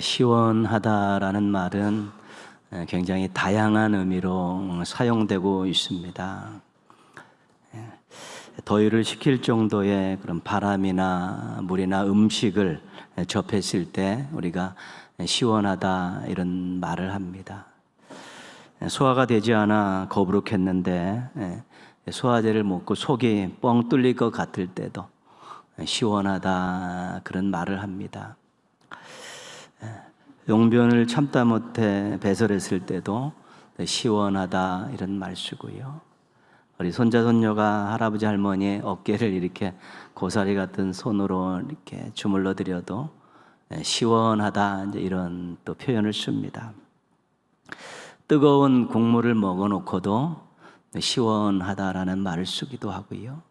시원하다라는 말은 굉장히 다양한 의미로 사용되고 있습니다. 더위를 식힐 정도의 그런 바람이나 물이나 음식을 접했을 때 우리가 시원하다 이런 말을 합니다. 소화가 되지 않아 거부룩했는데 소화제를 먹고 속이 뻥 뚫릴 것 같을 때도 시원하다 그런 말을 합니다. 용변을 참다 못해 배설했을 때도 시원하다 이런 말 쓰고요. 우리 손자 손녀가 할아버지 할머니의 어깨를 이렇게 고사리 같은 손으로 이렇게 주물러 드려도 시원하다 이제 이런 또 표현을 씁니다. 뜨거운 국물을 먹어 놓고도 시원하다라는 말을 쓰기도 하고요.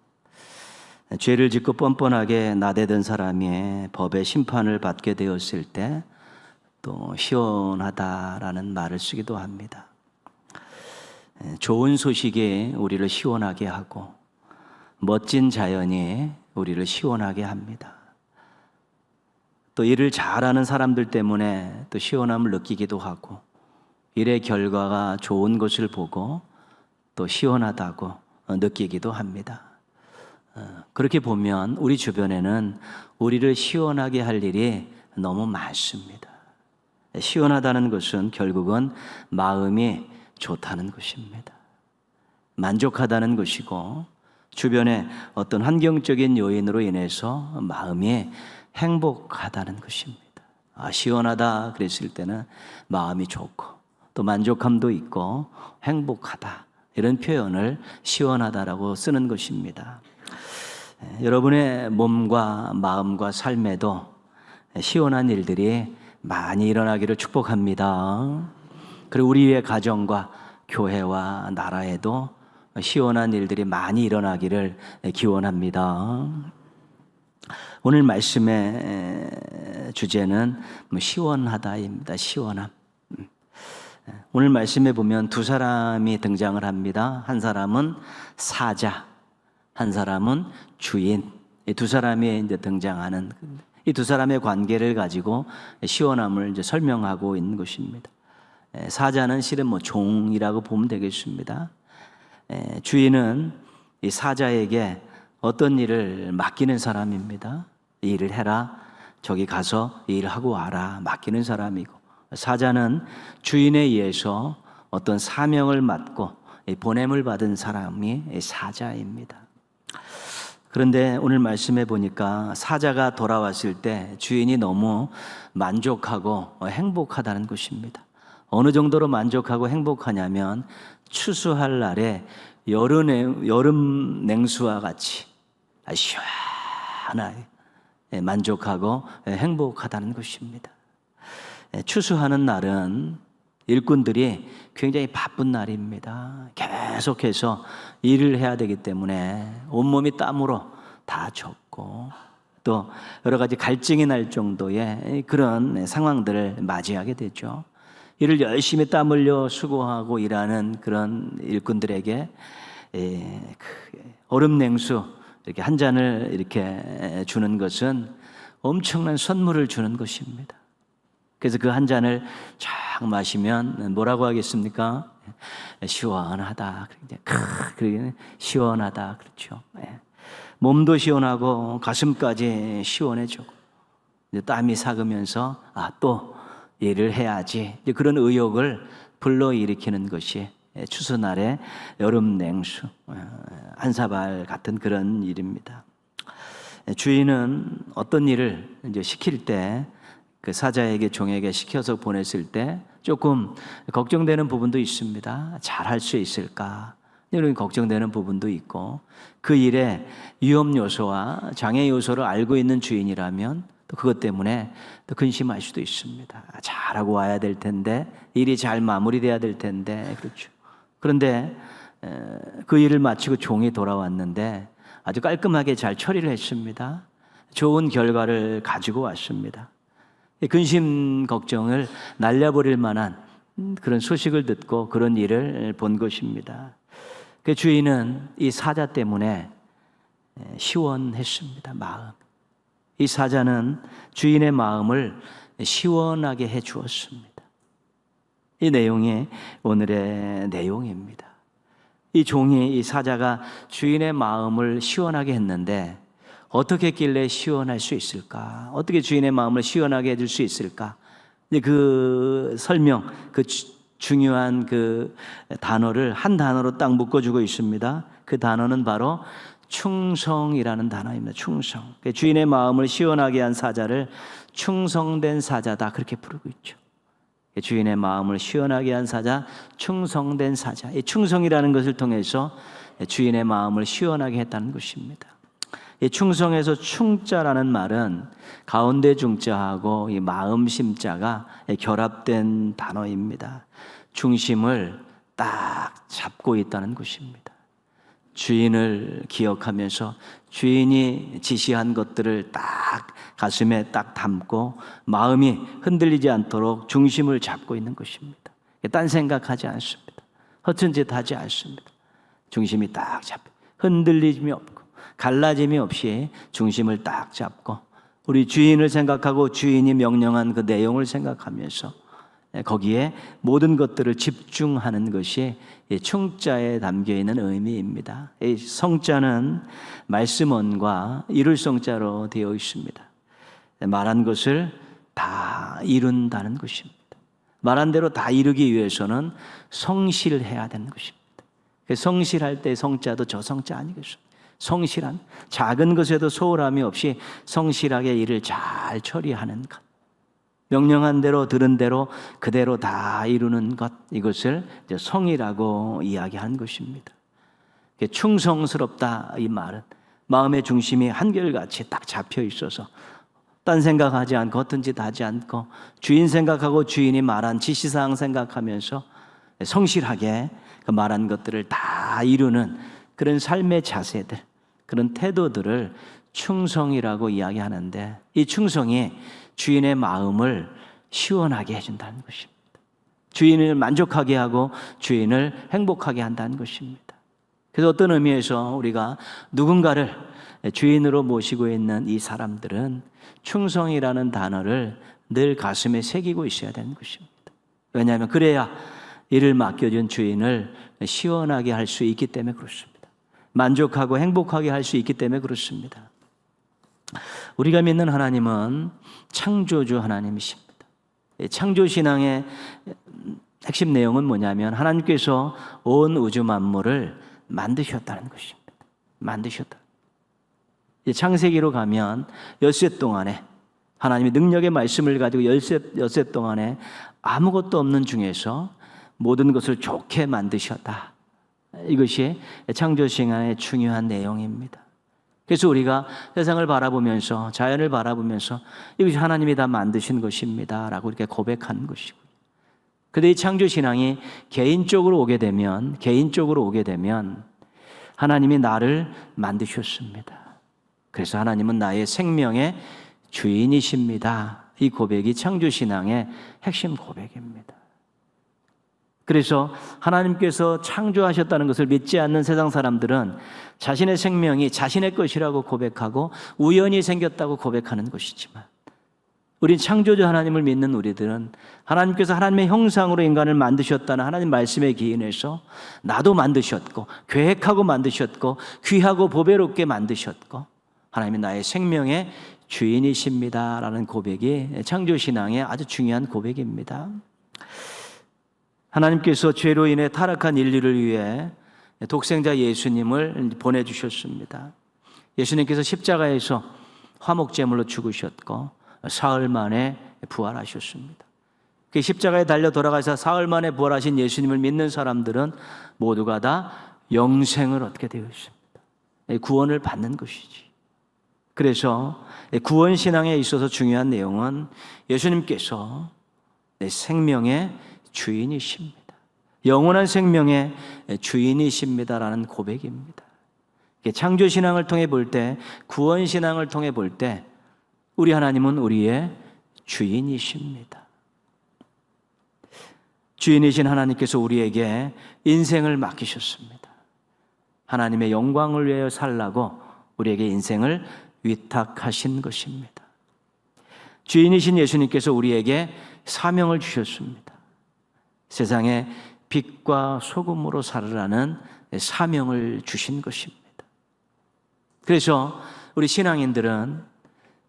죄를 짓고 뻔뻔하게 나대던 사람이 법의 심판을 받게 되었을 때 또 시원하다라는 말을 쓰기도 합니다. 좋은 소식이 우리를 시원하게 하고 멋진 자연이 우리를 시원하게 합니다. 또 일을 잘하는 사람들 때문에 또 시원함을 느끼기도 하고 일의 결과가 좋은 것을 보고 또 시원하다고 느끼기도 합니다. 어, 그렇게 보면 우리 주변에는 우리를 시원하게 할 일이 너무 많습니다. 시원하다는 것은 결국은 마음이 좋다는 것입니다. 만족하다는 것이고 주변에 어떤 환경적인 요인으로 인해서 마음이 행복하다는 것입니다. 아, 시원하다 그랬을 때는 마음이 좋고 또 만족함도 있고 행복하다 이런 표현을 시원하다라고 쓰는 것입니다. 여러분의 몸과 마음과 삶에도 시원한 일들이 많이 일어나기를 축복합니다. 그리고 우리의 가정과 교회와 나라에도 시원한 일들이 많이 일어나기를 기원합니다. 오늘 말씀의 주제는 뭐 시원하다입니다. 시원함. 오늘 말씀에 보면 두 사람이 등장을 합니다. 한 사람은 사자, 한 사람은 주인. 이두 사람이 이제 등장하는 이 두 사람의 관계를 가지고 시원함을 이제 설명하고 있는 것입니다. 사자는 실은 뭐 종이라고 보면 되겠습니다. 주인은 이 사자에게 어떤 일을 맡기는 사람입니다. 이 일을 해라. 저기 가서 이 일을 하고 와라. 맡기는 사람이고 사자는 주인에 의해서 어떤 사명을 맡고 보냄을 받은 사람이 사자입니다. 그런데 오늘 말씀해 보니까 사자가 돌아왔을 때 주인이 너무 만족하고 행복하다는 것입니다. 어느 정도로 만족하고 행복하냐면 추수할 날에 여름, 여름 냉수와 같이 시원하게 만족하고 행복하다는 것입니다. 추수하는 날은 일꾼들이 굉장히 바쁜 날입니다. 계속해서 일을 해야 되기 때문에 온몸이 땀으로 다 젖고 또 여러 가지 갈증이 날 정도의 그런 상황들을 맞이하게 되죠. 일을 열심히 땀 흘려 수고하고 일하는 그런 일꾼들에게 그 얼음 냉수 이렇게 한 잔을 이렇게 주는 것은 엄청난 선물을 주는 것입니다. 그래서 그 한 잔을 쫙 마시면 뭐라고 하겠습니까? 시원하다. 그러게 시원하다. 그렇죠. 예. 몸도 시원하고 가슴까지 시원해지고 땀이 삭으면서 아 또 일을 해야지 그런 의욕을 불러일으키는 것이 추수날의 여름 냉수 어, 한 사발 같은 그런 일입니다. 주인은 어떤 일을 이제 시킬 때 그 사자에게 종에게 시켜서 보냈을 때 조금 걱정되는 부분도 있습니다. 잘 할 수 있을까? 이런 걱정되는 부분도 있고 그 일에 위험 요소와 장애 요소를 알고 있는 주인이라면 또 그것 때문에 또 근심할 수도 있습니다. 잘하고 와야 될 텐데 일이 잘 마무리돼야 될 텐데 그렇죠. 그런데 그 일을 마치고 종이 돌아왔는데 아주 깔끔하게 잘 처리를 했습니다. 좋은 결과를 가지고 왔습니다. 근심 걱정을 날려버릴 만한 그런 소식을 듣고 그런 일을 본 것입니다. 그 주인은 이 사자 때문에 시원했습니다. 마음. 이 사자는 주인의 마음을 시원하게 해 주었습니다. 이 내용이 오늘의 내용입니다. 이 종이 이 사자가 주인의 마음을 시원하게 했는데 어떻게 했길래 시원할 수 있을까? 어떻게 주인의 마음을 시원하게 해줄 수 있을까? 그 설명, 그 주, 중요한 그 단어를 한 단어로 딱 묶어주고 있습니다. 그 단어는 바로 충성이라는 단어입니다. 충성. 그 주인의 마음을 시원하게 한 사자를 충성된 사자다 그렇게 부르고 있죠. 그 주인의 마음을 시원하게 한 사자, 충성된 사자. 이 충성이라는 것을 통해서 주인의 마음을 시원하게 했다는 것입니다. 이 충성에서 충자라는 말은 가운데 중자하고 이 마음 심자가 결합된 단어입니다. 중심을 딱 잡고 있다는 것입니다. 주인을 기억하면서 주인이 지시한 것들을 딱 가슴에 딱 담고 마음이 흔들리지 않도록 중심을 잡고 있는 것입니다. 딴 생각하지 않습니다. 허튼 짓 하지 않습니다. 중심이 딱 잡, 흔들림이 없고 갈라짐이 없이 중심을 딱 잡고 우리 주인을 생각하고 주인이 명령한 그 내용을 생각하면서 거기에 모든 것들을 집중하는 것이 충자에 담겨 있는 의미입니다. 이 성자는 말씀원과 이룰 성자로 되어 있습니다. 말한 것을 다 이룬다는 것입니다. 말한 대로 다 이루기 위해서는 성실해야 되는 것입니다. 성실할 때 성자도 저 성자 아니겠습니까? 성실한 작은 것에도 소홀함이 없이 성실하게 일을 잘 처리하는 것. 명령한 대로 들은 대로 그대로 다 이루는 것 이것을 성이라고 이야기한 것입니다. 충성스럽다 이 말은 마음의 중심이 한결같이 딱 잡혀 있어서 딴 생각하지 않고 어떤 짓 하지 않고 주인 생각하고 주인이 말한 지시사항 생각하면서 성실하게 그 말한 것들을 다 이루는 그런 삶의 자세들 그런 태도들을 충성이라고 이야기하는데 이 충성이 주인의 마음을 시원하게 해준다는 것입니다. 주인을 만족하게 하고 주인을 행복하게 한다는 것입니다. 그래서 어떤 의미에서 우리가 누군가를 주인으로 모시고 있는 이 사람들은 충성이라는 단어를 늘 가슴에 새기고 있어야 되는 것입니다. 왜냐하면 그래야 일을 맡겨준 주인을 시원하게 할 수 있기 때문에 그렇습니다. 만족하고 행복하게 할 수 있기 때문에 그렇습니다. 우리가 믿는 하나님은 창조주 하나님이십니다. 창조 신앙의 핵심 내용은 뭐냐면 하나님께서 온 우주 만물을 만드셨다는 것입니다. 만드셨다. 창세기로 가면 엿새 동안에 하나님의 능력의 말씀을 가지고 엿새, 엿새 동안에 아무것도 없는 중에서 모든 것을 좋게 만드셨다. 이것이 창조 신앙의 중요한 내용입니다. 그래서 우리가 세상을 바라보면서 자연을 바라보면서 이것이 하나님이 다 만드신 것입니다 라고 이렇게 고백하는 것이고. 근데 이 창조 신앙이 개인적으로 오게 되면 개인적으로 오게 되면 하나님이 나를 만드셨습니다. 그래서 하나님은 나의 생명의 주인이십니다. 이 고백이 창조 신앙의 핵심 고백입니다. 그래서 하나님께서 창조하셨다는 것을 믿지 않는 세상 사람들은 자신의 생명이 자신의 것이라고 고백하고 우연히 생겼다고 고백하는 것이지만 우리 창조주 하나님을 믿는 우리들은 하나님께서 하나님의 형상으로 인간을 만드셨다는 하나님 말씀에 기인해서 나도 만드셨고 계획하고 만드셨고 귀하고 보배롭게 만드셨고 하나님이 나의 생명의 주인이십니다라는 고백이 창조 신앙의 아주 중요한 고백입니다. 하나님께서 죄로 인해 타락한 인류를 위해 독생자 예수님을 보내주셨습니다. 예수님께서 십자가에서 화목제물로 죽으셨고 사흘 만에 부활하셨습니다. 그 십자가에 달려 돌아가서 사흘 만에 부활하신 예수님을 믿는 사람들은 모두가 다 영생을 얻게 되어 있습니다. 구원을 받는 것이지. 그래서 구원 신앙에 있어서 중요한 내용은 예수님께서 내 생명의 주인이십니다. 영원한 생명의 주인이십니다라는 고백입니다. 창조 신앙을 통해 볼 때, 구원 신앙을 통해 볼 때, 우리 하나님은 우리의 주인이십니다. 주인이신 하나님께서 우리에게 인생을 맡기셨습니다. 하나님의 영광을 위하여 살라고 우리에게 인생을 위탁하신 것입니다. 주인이신 예수님께서 우리에게 사명을 주셨습니다. 세상에 빛과 소금으로 살으라는 사명을 주신 것입니다. 그래서 우리 신앙인들은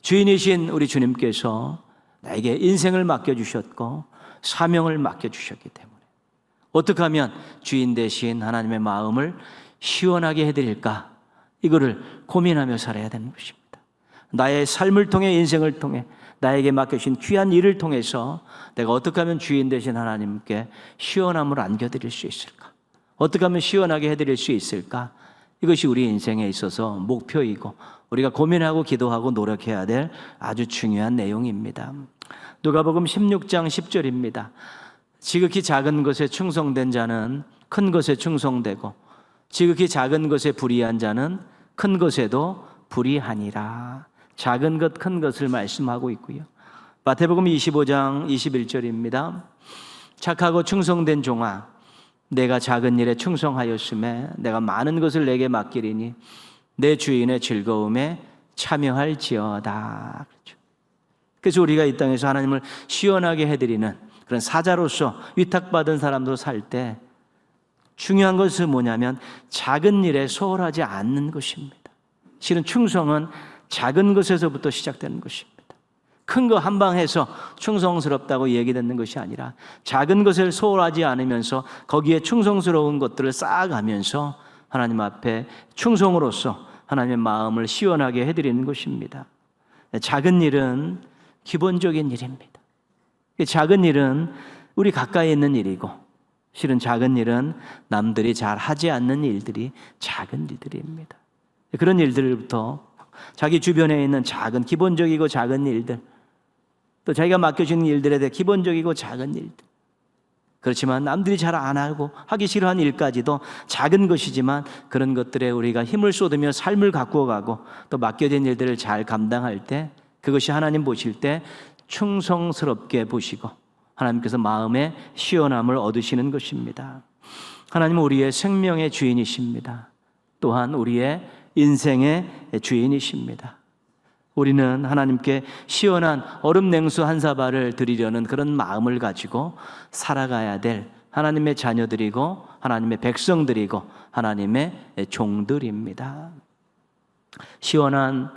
주인이신 우리 주님께서 나에게 인생을 맡겨주셨고 사명을 맡겨주셨기 때문에 어떻게 하면 주인 대신 하나님의 마음을 시원하게 해드릴까? 이거를 고민하며 살아야 되는 것입니다. 나의 삶을 통해 인생을 통해 나에게 맡겨주신 귀한 일을 통해서 내가 어떻게 하면 주인 대신 하나님께 시원함을 안겨드릴 수 있을까? 어떻게 하면 시원하게 해드릴 수 있을까? 이것이 우리 인생에 있어서 목표이고 우리가 고민하고 기도하고 노력해야 될 아주 중요한 내용입니다. 누가복음 16장 10절입니다. 지극히 작은 것에 충성된 자는 큰 것에 충성되고 지극히 작은 것에 불의한 자는 큰 것에도 불의하니라. 작은 것, 큰 것을 말씀하고 있고요. 마태복음 25장 21절입니다. 착하고 충성된 종아, 내가 작은 일에 충성하였음에 내가 많은 것을 내게 맡기리니 내 주인의 즐거움에 참여할지어다. 그렇죠. 그래서 우리가 이 땅에서 하나님을 시원하게 해드리는 그런 사자로서 위탁받은 사람도 살 때 중요한 것은 뭐냐면 작은 일에 소홀하지 않는 것입니다. 실은 충성은 작은 것에서부터 시작되는 것입니다. 큰 거 한 방 해서 충성스럽다고 얘기되는 것이 아니라 작은 것을 소홀하지 않으면서 거기에 충성스러운 것들을 쌓아가면서 하나님 앞에 충성으로서 하나님의 마음을 시원하게 해드리는 것입니다. 작은 일은 기본적인 일입니다. 작은 일은 우리 가까이 있는 일이고, 실은 작은 일은 남들이 잘 하지 않는 일들이 작은 일들입니다. 그런 일들부터 자기 주변에 있는 작은, 기본적이고 작은 일들, 또 자기가 맡겨주는 일들에 대해 기본적이고 작은 일들. 그렇지만 남들이 잘 안 하고 하기 싫어하는 일까지도 작은 것이지만 그런 것들에 우리가 힘을 쏟으며 삶을 가꾸어 가고 또 맡겨진 일들을 잘 감당할 때 그것이 하나님 보실 때 충성스럽게 보시고 하나님께서 마음의 시원함을 얻으시는 것입니다. 하나님은 우리의 생명의 주인이십니다. 또한 우리의 인생의 주인이십니다. 우리는 하나님께 시원한 얼음 냉수 한 사발을 드리려는 그런 마음을 가지고 살아가야 될 하나님의 자녀들이고 하나님의 백성들이고 하나님의 종들입니다. 시원한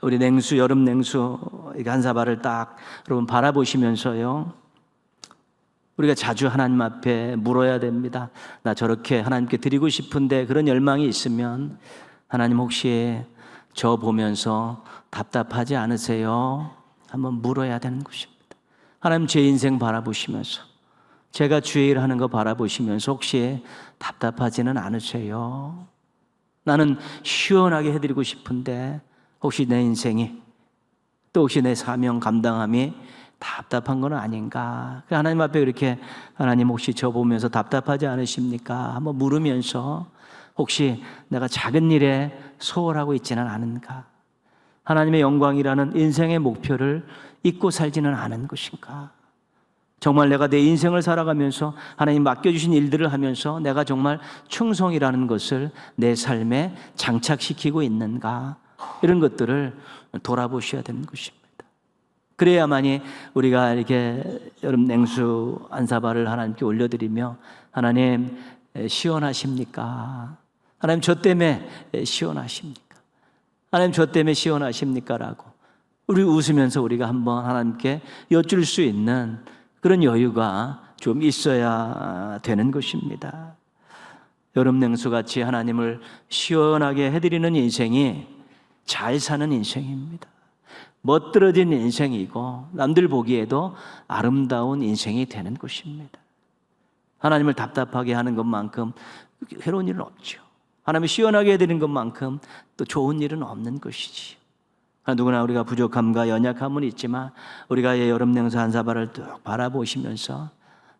우리 냉수 여름 냉수 한 사발을 딱 여러분 바라보시면서요. 우리가 자주 하나님 앞에 물어야 됩니다. 나 저렇게 하나님께 드리고 싶은데 그런 열망이 있으면 하나님 혹시 저 보면서 답답하지 않으세요? 한번 물어야 되는 것입니다. 하나님 제 인생 바라보시면서 제가 주의 일 하는 거 바라보시면서 혹시 답답하지는 않으세요? 나는 시원하게 해드리고 싶은데 혹시 내 인생이 또 혹시 내 사명 감당함이 답답한 건 아닌가? 그 하나님 앞에 이렇게 하나님 혹시 저 보면서 답답하지 않으십니까? 한번 물으면서 혹시 내가 작은 일에 소홀하고 있지는 않은가? 하나님의 영광이라는 인생의 목표를 잊고 살지는 않은 것인가? 정말 내가 내 인생을 살아가면서 하나님 맡겨주신 일들을 하면서 내가 정말 충성이라는 것을 내 삶에 장착시키고 있는가? 이런 것들을 돌아보셔야 되는 것입니다. 그래야만이 우리가 이렇게 여름 냉수 한 사발을 하나님께 올려드리며 하나님 시원하십니까? 하나님 저 때문에 시원하십니까? 하나님 저 때문에 시원하십니까? 라고 우리 웃으면서 우리가 한번 하나님께 여쭐 수 있는 그런 여유가 좀 있어야 되는 것입니다. 여름 냉수 같이 하나님을 시원하게 해드리는 인생이 잘 사는 인생입니다. 멋들어진 인생이고 남들 보기에도 아름다운 인생이 되는 것입니다. 하나님을 답답하게 하는 것만큼 괴로운 일은 없죠. 하나님을 시원하게 해드리는 것만큼 또 좋은 일은 없는 것이지요. 누구나 우리가 부족함과 연약함은 있지만 우리가 여름 냉수 한 사발을 뚝 바라보시면서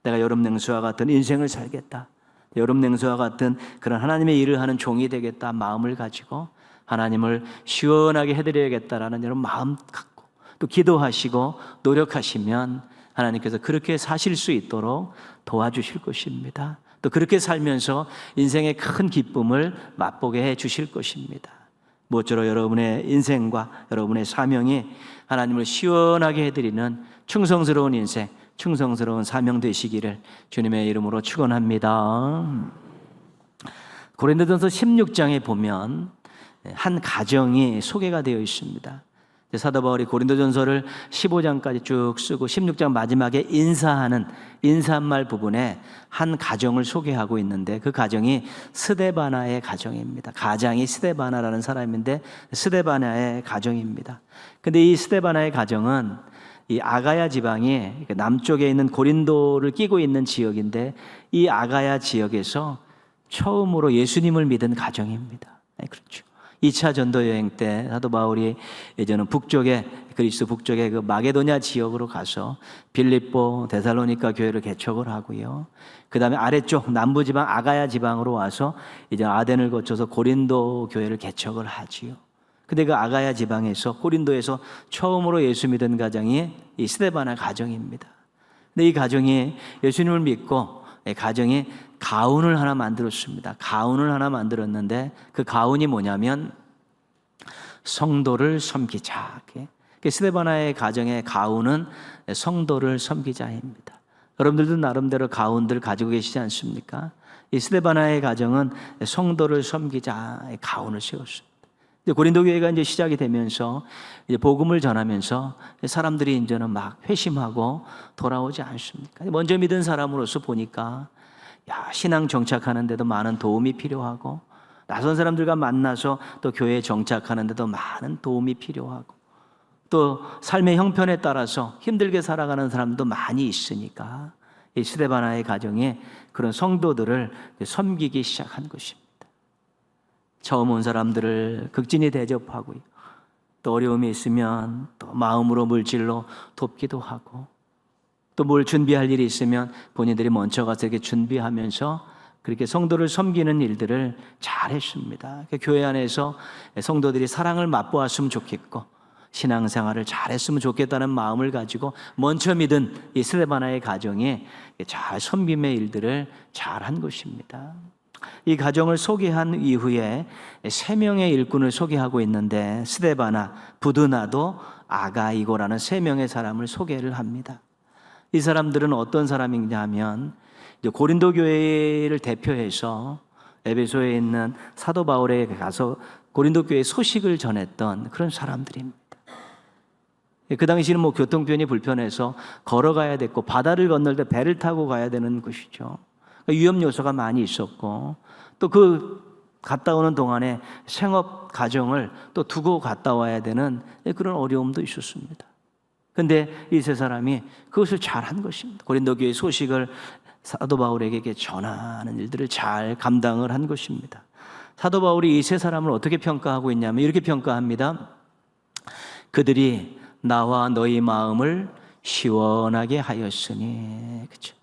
내가 여름 냉수와 같은 인생을 살겠다. 여름 냉수와 같은 그런 하나님의 일을 하는 종이 되겠다 마음을 가지고 하나님을 시원하게 해드려야겠다라는 이런 마음 갖고 또 기도하시고 노력하시면 하나님께서 그렇게 사실 수 있도록 도와주실 것입니다. 또 그렇게 살면서 인생의 큰 기쁨을 맛보게 해 주실 것입니다. 모쪼록 여러분의 인생과 여러분의 사명이 하나님을 시원하게 해드리는 충성스러운 인생, 충성스러운 사명 되시기를 주님의 이름으로 축원합니다. 고린도전서 16장에 보면 한 가정이 소개가 되어 있습니다. 사도 바울이 고린도전서를 15장까지 쭉 쓰고 16장 마지막에 인사하는 인사말 부분에 한 가정을 소개하고 있는데 그 가정이 스데바나의 가정입니다. 가장이 스데바나라는 사람인데 스데바나의 가정입니다. 근데 이 스데바나의 가정은 이 아가야 지방이 남쪽에 있는 고린도를 끼고 있는 지역인데 이 아가야 지역에서 처음으로 예수님을 믿은 가정입니다. 네, 그렇죠. 2차 전도 여행 때 사도 바울이 예전은 북쪽에 그리스 북쪽의 그 마게도냐 지역으로 가서 빌립보 데살로니가 교회를 개척을 하고요. 그다음에 아래쪽 남부 지방 아가야 지방으로 와서 이제 아덴을 거쳐서 고린도 교회를 개척을 하지요. 근데 그 아가야 지방에서 고린도에서 처음으로 예수 믿은 가정이 이 스데바나 가정입니다. 근데 이 가정이 예수님을 믿고 이 가정이 가운을 하나 만들었습니다. 가운을 하나 만들었는데 그 가운이 뭐냐면 성도를 섬기자. 그 스데바나의 가정의 가운은 성도를 섬기자입니다. 여러분들도 나름대로 가운들 가지고 계시지 않습니까? 이 스데바나의 가정은 성도를 섬기자의 가운을 세웠습니다. 고린도 교회가 이제 시작이 되면서 이제 복음을 전하면서 사람들이 이제는 막 회심하고 돌아오지 않습니까? 먼저 믿은 사람으로서 보니까 야, 신앙 정착하는데도 많은 도움이 필요하고 낯선 사람들과 만나서 또 교회에 정착하는데도 많은 도움이 필요하고 또 삶의 형편에 따라서 힘들게 살아가는 사람도 많이 있으니까 이 스데바나의 가정에 그런 성도들을 섬기기 시작한 것입니다. 처음 온 사람들을 극진히 대접하고요. 또 어려움이 있으면 또 마음으로 물질로 돕기도 하고 또 뭘 준비할 일이 있으면 본인들이 먼저 가서 이렇게 준비하면서 그렇게 성도를 섬기는 일들을 잘 했습니다. 그 교회 안에서 성도들이 사랑을 맛보았으면 좋겠고 신앙생활을 잘했으면 좋겠다는 마음을 가지고 먼저 믿은 이 스데바나의 가정에 잘 섬김의 일들을 잘 한 것입니다. 이 가정을 소개한 이후에 세 명의 일꾼을 소개하고 있는데 스데바나, 부드나도 아가이고라는 세 명의 사람을 소개를 합니다. 이 사람들은 어떤 사람이냐 하면 고린도 교회를 대표해서 에베소에 있는 사도 바울에게 가서 고린도 교회 소식을 전했던 그런 사람들입니다. 그 당시는 뭐 교통편이 불편해서 걸어가야 됐고 바다를 건널 때 배를 타고 가야 되는 것이죠. 그러니까 위험 요소가 많이 있었고 또 그 갔다 오는 동안에 생업 가정을 또 두고 갔다 와야 되는 그런 어려움도 있었습니다. 근데 이 세 사람이 그것을 잘 한 것입니다. 고린도 교회 소식을 사도 바울에게 전하는 일들을 잘 감당을 한 것입니다. 사도 바울이 이 세 사람을 어떻게 평가하고 있냐면 이렇게 평가합니다. 그들이 나와 너희 마음을 시원하게 하였으니 그렇죠.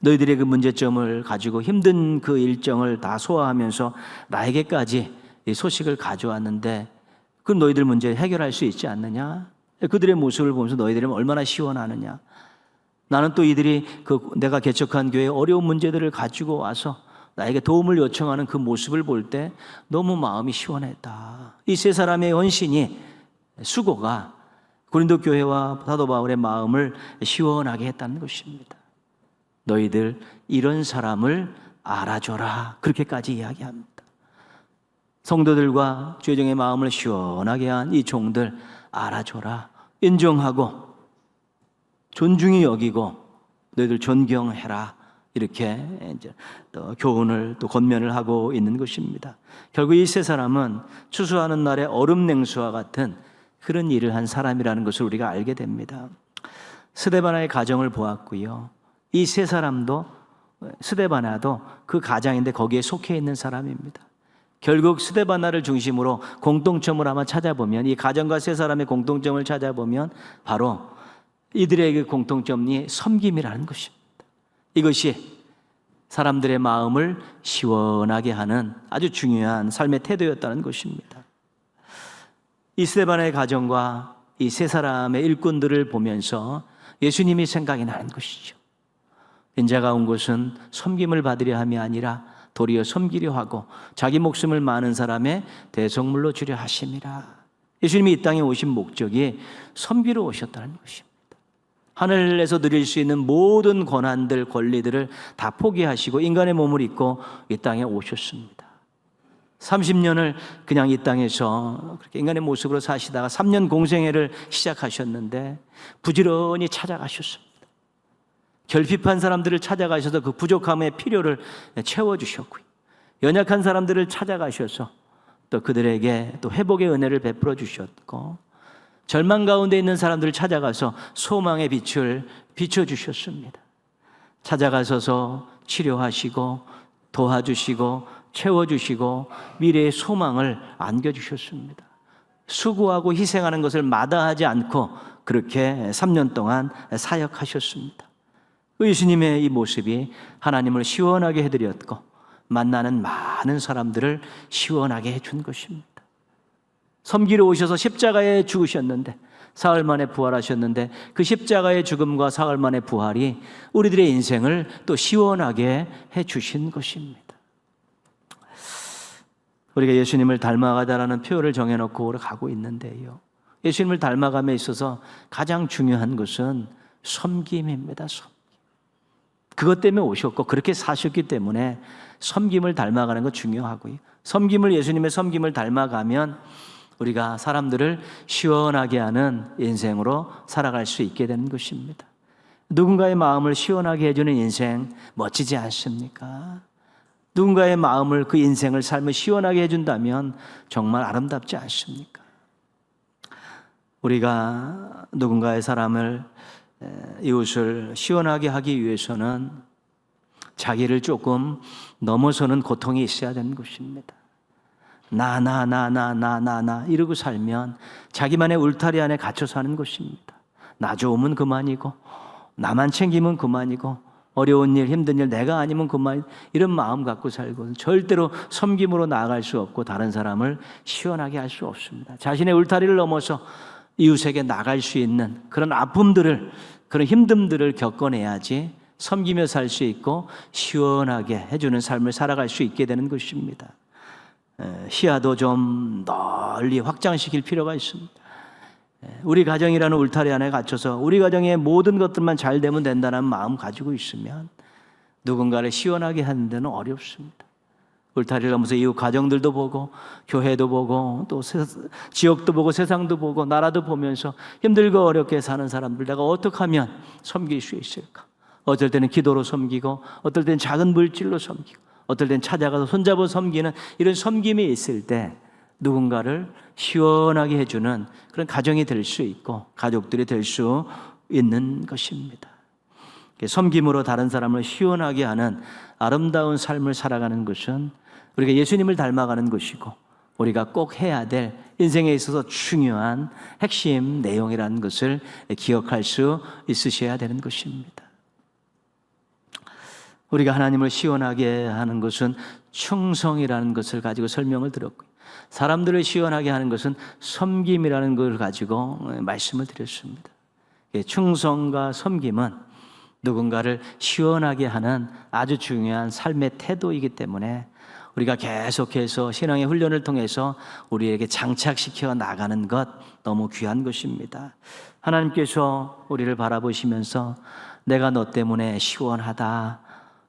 너희들의 그 문제점을 가지고 힘든 그 일정을 다 소화하면서 나에게까지 이 소식을 가져왔는데 그 너희들 문제 해결할 수 있지 않느냐? 그들의 모습을 보면서 너희들이 얼마나 시원하느냐? 나는 또 이들이 그 내가 개척한 교회 어려운 문제들을 가지고 와서 나에게 도움을 요청하는 그 모습을 볼 때 너무 마음이 시원했다. 이 세 사람의 헌신이 수고가 고린도 교회와 사도 바울의 마음을 시원하게 했다는 것입니다. 너희들 이런 사람을 알아줘라. 그렇게까지 이야기합니다. 성도들과 죄정의 마음을 시원하게 한 이 종들 알아줘라. 인정하고 존중히 여기고 너희들 존경해라. 이렇게 이제 또 교훈을 또 권면을 하고 있는 것입니다. 결국 이 세 사람은 추수하는 날의 얼음 냉수와 같은 그런 일을 한 사람이라는 것을 우리가 알게 됩니다. 스데바나의 가정을 보았고요. 이 세 사람도 스데바나도 그 가장인데 거기에 속해 있는 사람입니다. 결국 스데바나를 중심으로 공통점을 아마 찾아보면 이 가정과 세 사람의 공통점을 찾아보면 바로 이들의 그 공통점이 섬김이라는 것입니다. 이것이 사람들의 마음을 시원하게 하는 아주 중요한 삶의 태도였다는 것입니다. 이 스데바나의 가정과 이 세 사람의 일꾼들을 보면서 예수님이 생각이 나는 것이죠. 인자가 온 곳은 섬김을 받으려 함이 아니라 도리어 섬기려 하고 자기 목숨을 많은 사람의 대성물로 주려 하심이라. 예수님이 이 땅에 오신 목적이 섬기러 오셨다는 것입니다. 하늘에서 누릴 수 있는 모든 권한들, 권리들을 다 포기하시고 인간의 몸을 입고 이 땅에 오셨습니다. 30년을 그냥 이 땅에서 그렇게 인간의 모습으로 사시다가 3년 공생애를 시작하셨는데 부지런히 찾아가셨습니다. 결핍한 사람들을 찾아가셔서 그 부족함의 필요를 채워주셨고요. 연약한 사람들을 찾아가셔서 또 그들에게 또 회복의 은혜를 베풀어 주셨고 절망 가운데 있는 사람들을 찾아가서 소망의 빛을 비춰 주셨습니다. 찾아가셔서 치료하시고 도와주시고 채워주시고 미래의 소망을 안겨주셨습니다. 수고하고 희생하는 것을 마다하지 않고 그렇게 3년 동안 사역하셨습니다. 예수님의 이 모습이 하나님을 시원하게 해드렸고 만나는 많은 사람들을 시원하게 해준 것입니다. 섬기러 오셔서 십자가에 죽으셨는데 사흘 만에 부활하셨는데 그 십자가의 죽음과 사흘 만에 부활이 우리들의 인생을 또 시원하게 해 주신 것입니다. 우리가 예수님을 닮아가다라는 표현을 정해놓고 가고 있는데요. 예수님을 닮아감에 있어서 가장 중요한 것은 섬김입니다. 섬김. 그것 때문에 오셨고 그렇게 사셨기 때문에 섬김을 닮아가는 거 중요하고요. 섬김을 예수님의 섬김을 닮아가면 우리가 사람들을 시원하게 하는 인생으로 살아갈 수 있게 되는 것입니다. 누군가의 마음을 시원하게 해주는 인생 멋지지 않습니까? 누군가의 마음을 그 인생을 삶을 시원하게 해준다면 정말 아름답지 않습니까? 우리가 누군가의 사람을 이웃을 시원하게 하기 위해서는 자기를 조금 넘어서는 고통이 있어야 되는 것입니다. 나, 나, 나, 나, 나, 나, 나, 이러고 살면 자기만의 울타리 안에 갇혀 사는 것입니다. 나 좋으면 그만이고, 나만 챙기면 그만이고, 어려운 일, 힘든 일, 내가 아니면 그만, 이런 마음 갖고 살고, 절대로 섬김으로 나아갈 수 없고, 다른 사람을 시원하게 할 수 없습니다. 자신의 울타리를 넘어서 이웃에게 나갈 수 있는 그런 아픔들을, 그런 힘듦들을 겪어내야지 섬기며 살 수 있고, 시원하게 해주는 삶을 살아갈 수 있게 되는 것입니다. 시야도 좀 널리 확장시킬 필요가 있습니다. 우리 가정이라는 울타리 안에 갇혀서 우리 가정의 모든 것들만 잘 되면 된다는 마음 가지고 있으면 누군가를 시원하게 하는 데는 어렵습니다. 울타리를 넘어서 이웃 가정들도 보고 교회도 보고 또 세, 지역도 보고 세상도 보고 나라도 보면서 힘들고 어렵게 사는 사람들 내가 어떻게 하면 섬길 수 있을까? 어떨 때는 기도로 섬기고 어떨 때는 작은 물질로 섬기고 어떨 땐 찾아가서 손잡아 섬기는 이런 섬김이 있을 때 누군가를 시원하게 해주는 그런 가정이 될 수 있고 가족들이 될 수 있는 것입니다. 섬김으로 다른 사람을 시원하게 하는 아름다운 삶을 살아가는 것은 우리가 예수님을 닮아가는 것이고 우리가 꼭 해야 될 인생에 있어서 중요한 핵심 내용이라는 것을 기억할 수 있으셔야 되는 것입니다. 우리가 하나님을 시원하게 하는 것은 충성이라는 것을 가지고 설명을 드렸고요. 사람들을 시원하게 하는 것은 섬김이라는 것을 가지고 말씀을 드렸습니다. 예, 충성과 섬김은 누군가를 시원하게 하는 아주 중요한 삶의 태도이기 때문에 우리가 계속해서 신앙의 훈련을 통해서 우리에게 장착시켜 나가는 것 너무 귀한 것입니다. 하나님께서 우리를 바라보시면서 내가 너 때문에 시원하다.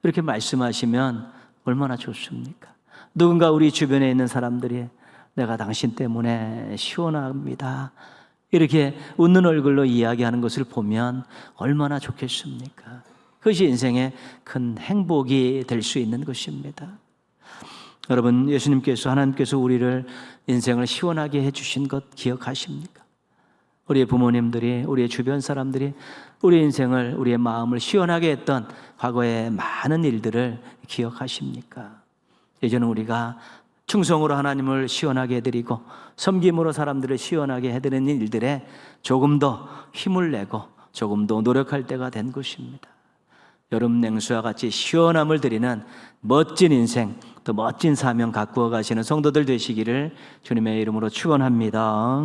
이렇게 말씀하시면 얼마나 좋습니까? 누군가 우리 주변에 있는 사람들이 내가 당신 때문에 시원합니다. 이렇게 웃는 얼굴로 이야기하는 것을 보면 얼마나 좋겠습니까? 그것이 인생의 큰 행복이 될 수 있는 것입니다. 여러분, 예수님께서, 하나님께서 우리를 인생을 시원하게 해주신 것 기억하십니까? 우리의 부모님들이, 우리의 주변 사람들이 우리 인생을, 우리의 마음을 시원하게 했던 과거의 많은 일들을 기억하십니까? 예전에 우리가 충성으로 하나님을 시원하게 해드리고 섬김으로 사람들을 시원하게 해드리는 일들에 조금 더 힘을 내고 조금 더 노력할 때가 된 것입니다. 여름 냉수와 같이 시원함을 드리는 멋진 인생, 또 멋진 사명 가꾸어 가시는 성도들 되시기를 주님의 이름으로 축원합니다.